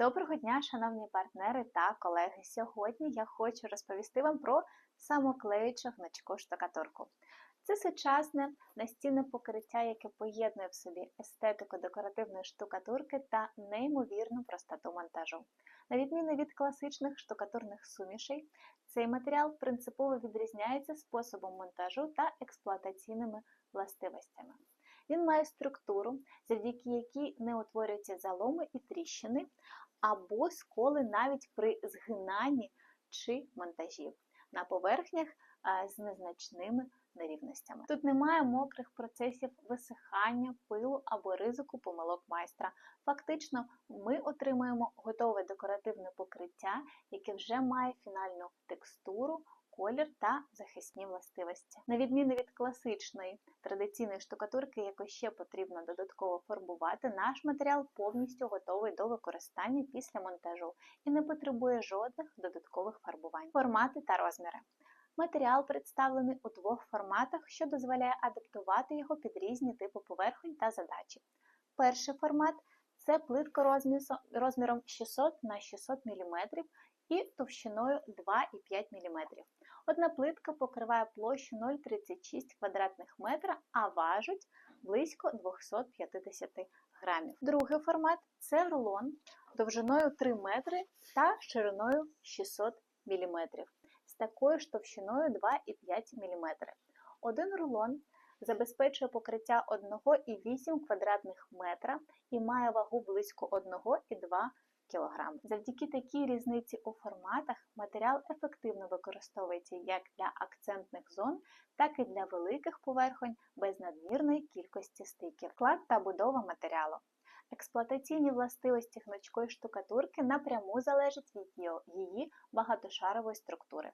Доброго дня, шановні партнери та колеги. Сьогодні я хочу розповісти вам про самоклеючу гнучку штукатурку. Це сучасне настінне покриття, яке поєднує в собі естетику декоративної штукатурки та неймовірну простоту монтажу. На відміну від класичних штукатурних сумішей, цей матеріал принципово відрізняється способом монтажу та експлуатаційними властивостями. Він має структуру, завдяки якій не утворюються заломи і тріщини, або сколи навіть при згинанні чи монтажі на поверхнях з незначними нерівностями. Тут немає мокрих процесів висихання, пилу або ризику помилок майстра. Фактично, ми отримуємо готове декоративне покриття, яке вже має фінальну текстуру колір та захисні властивості. На відміну від класичної традиційної штукатурки, яку ще потрібно додатково фарбувати, наш матеріал повністю готовий до використання після монтажу і не потребує жодних додаткових фарбувань. Формати та розміри. Матеріал представлений у двох форматах, що дозволяє адаптувати його під різні типи поверхонь та задачі. Перший формат це плитка розміром 600 на 600 мм і товщиною 2,5 мм. Одна плитка покриває площу 0,36 квадратних метра, а важить близько 250 грамів. Другий формат це рулон довжиною 3 метри та шириною 600 мм з такою ж товщиною 2,5 мм. Один рулон забезпечує покриття 1,8 квадратних метра і має вагу близько 1,2 кг. Завдяки такій різниці у форматах матеріал ефективно використовується як для акцентних зон, так і для великих поверхонь без надмірної кількості стиків. Склад та будова матеріалу. Експлуатаційні властивості гнучкої штукатурки напряму залежать від її багатошарової структури.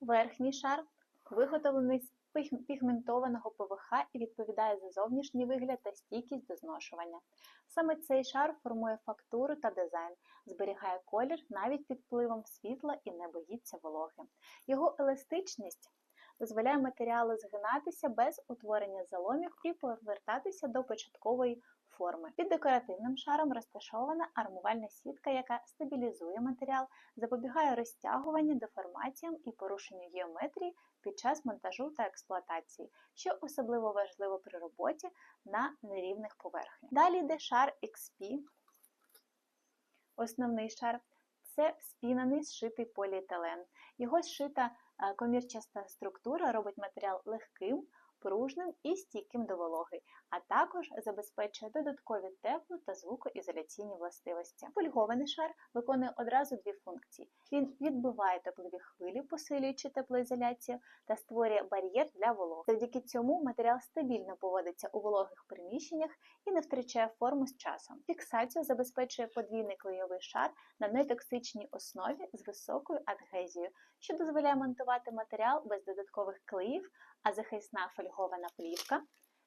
Верхній шар виготовлений з пігментованого ПВХ і відповідає за зовнішній вигляд та стійкість до зношування. Саме цей шар формує фактуру та дизайн, зберігає колір навіть під впливом світла і не боїться вологи. Його еластичність дозволяє матеріалу згинатися без утворення заломів і повертатися до початкової форми. Під декоративним шаром розташована армувальна сітка, яка стабілізує матеріал, запобігає розтягуванню, деформаціям і порушенню геометрії під час монтажу та експлуатації, що особливо важливо при роботі на нерівних поверхнях. Далі йде шар XP, основний шар. Це спінений зшитий поліетилен. Його зшита комірчаста структура робить матеріал легким, пружним і стійким до вологи, а також забезпечує додаткові тепло та звукоізоляційні властивості. Фольгований шар виконує одразу дві функції: він відбиває теплові хвилі, посилюючи теплоізоляцію, та створює бар'єр для вологи. Завдяки цьому матеріал стабільно поводиться у вологих приміщеннях і не втрачає форму з часом. Фіксацію забезпечує подвійний клейовий шар на нетоксичній основі з високою адгезією, що дозволяє монтувати матеріал без додаткових клеїв, а захисна фольгована плівка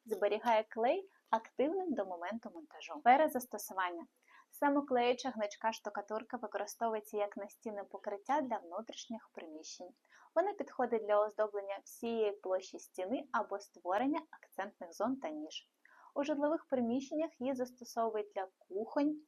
зберігає клей активним до моменту монтажу. Перезастосування. Самоклеюча гнучка штукатурка використовується як настінне покриття для внутрішніх приміщень. Вона підходить для оздоблення всієї площі стіни або створення акцентних зон та ніж. У житлових приміщеннях її застосовують для кухонь,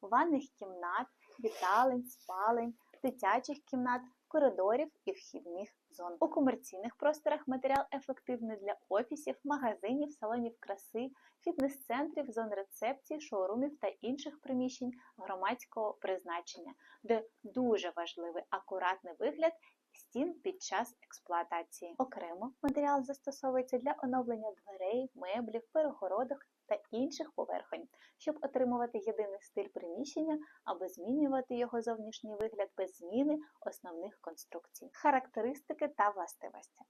ванних кімнат, віталень, спалень, дитячих кімнат, коридорів і вхідних зон. У комерційних просторах матеріал ефективний для офісів, магазинів, салонів краси, фітнес-центрів, зон рецепції, шоурумів та інших приміщень громадського призначення, де дуже важливий акуратний вигляд. Стін під час експлуатації. Окремо матеріал застосовується для оновлення дверей, меблів, перегородок та інших поверхонь, щоб отримувати єдиний стиль приміщення або змінювати його зовнішній вигляд без зміни основних конструкцій. Характеристики та властивості.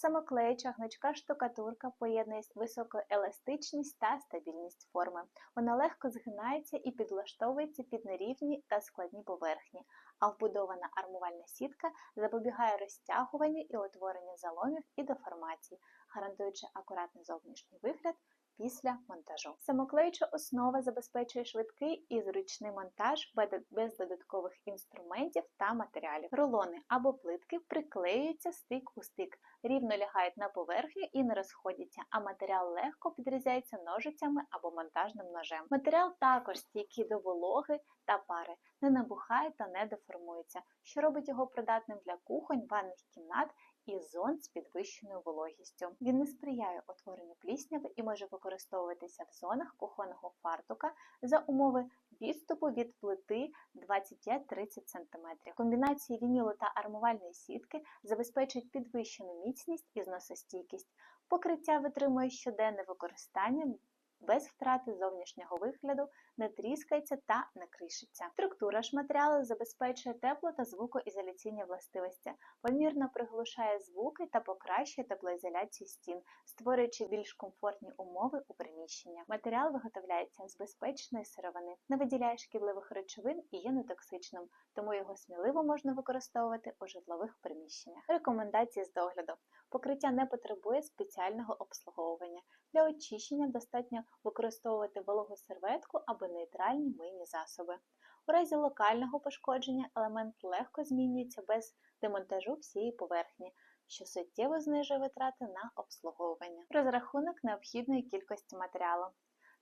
Самоклеюча гнучка штукатурка поєднує високу еластичність та стабільність форми. Вона легко згинається і підлаштовується під нерівні та складні поверхні, а вбудована армувальна сітка запобігає розтягуванню і утворенню заломів і деформацій, гарантуючи акуратний зовнішній вигляд після монтажу. Самоклеюча основа забезпечує швидкий і зручний монтаж без додаткових інструментів та матеріалів. Рулони або плитки приклеюються стик у стик, рівно лягають на поверхню і не розходяться, а матеріал легко підрізається ножицями або монтажним ножем. Матеріал також стійкий до вологи та пари, не набухає та не деформується, що робить його придатним для кухонь, ванних кімнат і зон з підвищеною вологістю. Він не сприяє утворенню плісняви і може використовуватися в зонах кухонного фартука за умови відступу від плити 25-30 см. Комбінації вінілу та армувальної сітки забезпечують підвищену міцність і зносостійкість. Покриття витримує щоденне використання без втрати зовнішнього вигляду, не тріскається та не кришиться. Структура ж матеріалу забезпечує тепло та звукоізоляційні властивості, помірно приглушає звуки та покращує теплоізоляцію стін, створюючи більш комфортні умови у приміщенні. Матеріал виготовляється з безпечної сировини, не виділяє шкідливих речовин і є нетоксичним, тому його сміливо можна використовувати у житлових приміщеннях. Рекомендації з догляду. Покриття не потребує спеціального обслуговування. Для очищення достатньо використовувати вологу серветку або нейтральні мийні засоби. У разі локального пошкодження елемент легко змінюється без демонтажу всієї поверхні, що суттєво знижує витрати на обслуговування. Розрахунок необхідної кількості матеріалу.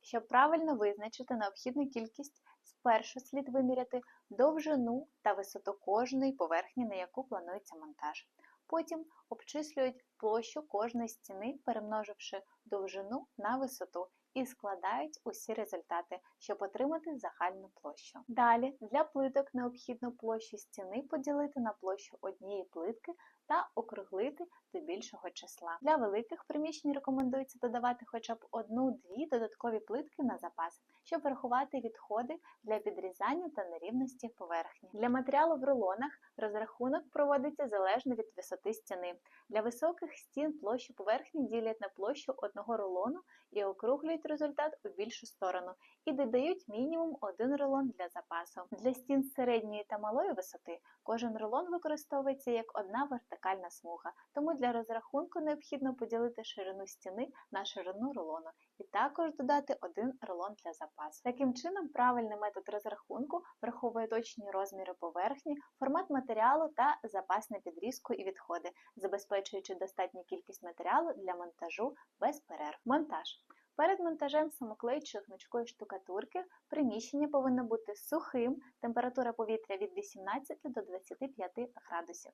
Щоб правильно визначити необхідну кількість, спершу слід виміряти довжину та висоту кожної поверхні, на яку планується монтаж. Потім обчислюють площу кожної стіни, перемноживши довжину на висоту, і складають усі результати, щоб отримати загальну площу. Далі для плиток необхідно площу стіни поділити на площу однієї плитки та округлити до більшого числа. Для великих приміщень рекомендується додавати хоча б одну-дві додаткові плитки на запас, щоб врахувати відходи для підрізання та нерівності поверхні. Для матеріалу в рулонах розрахунок проводиться залежно від висоти стіни. Для високих стін площу поверхні ділять на площу одного рулону і округлюють результат у більшу сторону і додають мінімум один рулон для запасу. Для стін середньої та малої висоти кожен рулон використовується як одна вертикальна смуга, тому для розрахунку необхідно поділити ширину стіни на ширину рулону і також додати один рулон для запасу. Таким чином, правильний метод розрахунку враховує точні розміри поверхні, формат матеріалу та запас на підрізку і відходи, забезпечуючи достатню кількість матеріалу для монтажу без перерв. Монтаж. Перед монтажем самоклеючої гнучкої штукатурки приміщення повинно бути сухим, температура повітря від 18 до 25 градусів.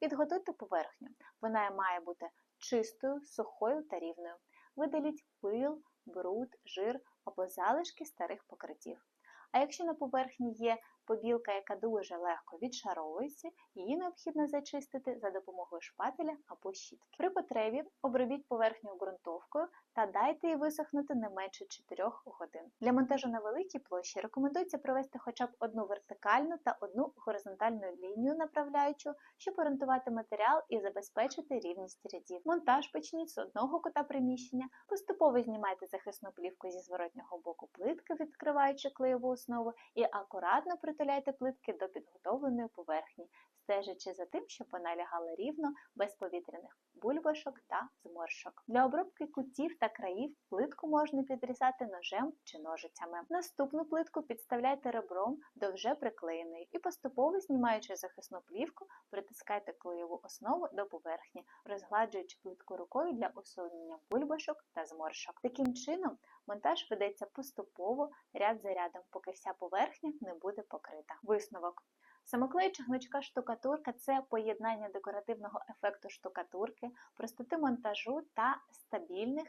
Підготуйте поверхню. Вона має бути чистою, сухою та рівною. Видаліть пил, бруд, жир або залишки старих покриттів. А якщо на поверхні є побілка, яка дуже легко відшаровується, її необхідно зачистити за допомогою шпателя або щітки. При потребі обробіть поверхню ґрунтовкою та дайте їй висохнути не менше 4 годин. Для монтажу на великій площі рекомендується провести хоча б одну вертикальну та одну горизонтальну лінію направляючу, щоб орієнтувати матеріал і забезпечити рівність рядів. Монтаж почніть з одного кута приміщення, поступово знімайте захисну плівку зі зворотнього боку плитки, відкриваючи клеєву основу, і акуратно притуляйте плитки до підготовленої поверхні, стежачи за тим, щоб вона лягала рівно, без повітряних бульбашок та зморшок. Для обробки кутів та країв плитку можна підрізати ножем чи ножицями. Наступну плитку підставляйте ребром до вже приклеєної і поступово знімаючи захисну плівку, притискайте клеєву основу до поверхні, розгладжуючи плитку рукою для усунення бульбашок та зморшок. Таким чином, монтаж ведеться поступово ряд за рядом, поки вся поверхня не буде покрита. Висновок. Самоклеюча гнучка штукатурка це поєднання декоративного ефекту штукатурки, простоти монтажу та стабільних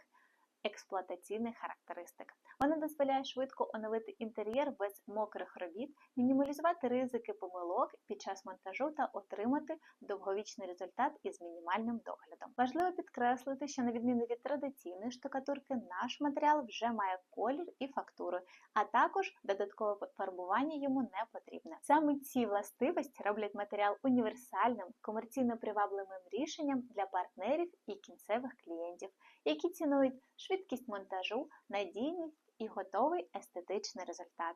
експлуатаційних характеристик. Вона дозволяє швидко оновити інтер'єр без мокрих робіт, мінімалізувати ризики помилок під час монтажу та отримати довговічний результат із мінімальним доглядом. Важливо підкреслити, що на відміну від традиційної штукатурки, наш матеріал вже має колір і фактуру, а також додаткове фарбування йому не потрібне. Саме ці властивості роблять матеріал універсальним, комерційно привабливим рішенням для партнерів і кінцевих клієнтів, які цінують швидкість монтажу, надійність і готовий естетичний результат.